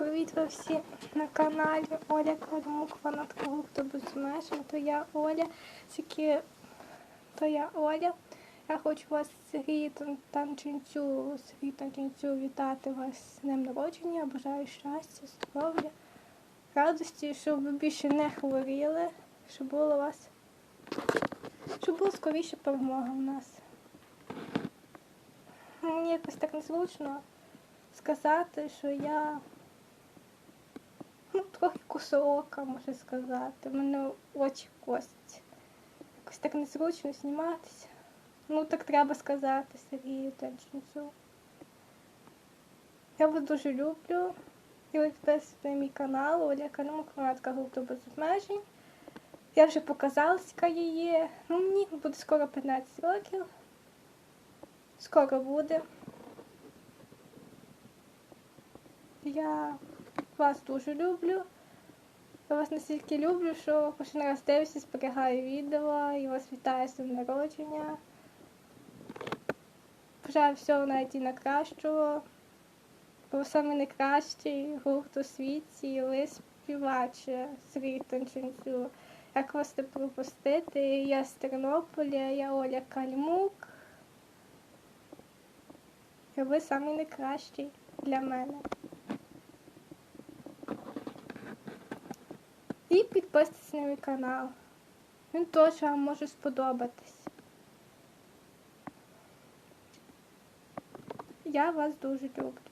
Привіт ви всі на каналі Оля Кармук, фанатка гурту без меж. То я Оля, тільки то я Оля. Я хочу вас Сергій Танченцю, Сергій Танченцю вітати вас з днем народження. Бажаю щастя, здоров'я, радості, щоб ви більше не хворіли, щоб було вас, щоб була скоріше перемога в нас. Мені якось так незручно сказати, що я трохи кусоока, можна сказати. У мене очі кості. Якось так незручно зніматися. Ну, так треба сказати Сергію Тенченцю. Я вас дуже люблю. І ви підписуйтесь на мій канал Оля фанатка гурту без обмежень. Я вже показала, яка я є. Ну, мені буде скоро 15 років. Скоро буде. Я вас дуже люблю. Я вас настільки люблю, що кожен раз дивлюся, зберігаю відео і вас вітаю з народження. Бажаю всього навіть і найкращого. Бо ви саме найкращий гурт у світі, ви співаче Сергій Тонченцю. Як вас не пропустити? Я з Тернополя, я Оля Кальмук. І ви самий найкращий для мене. І підписуйтесь на мій канал. Він теж вам може сподобатись. Я вас дуже люблю.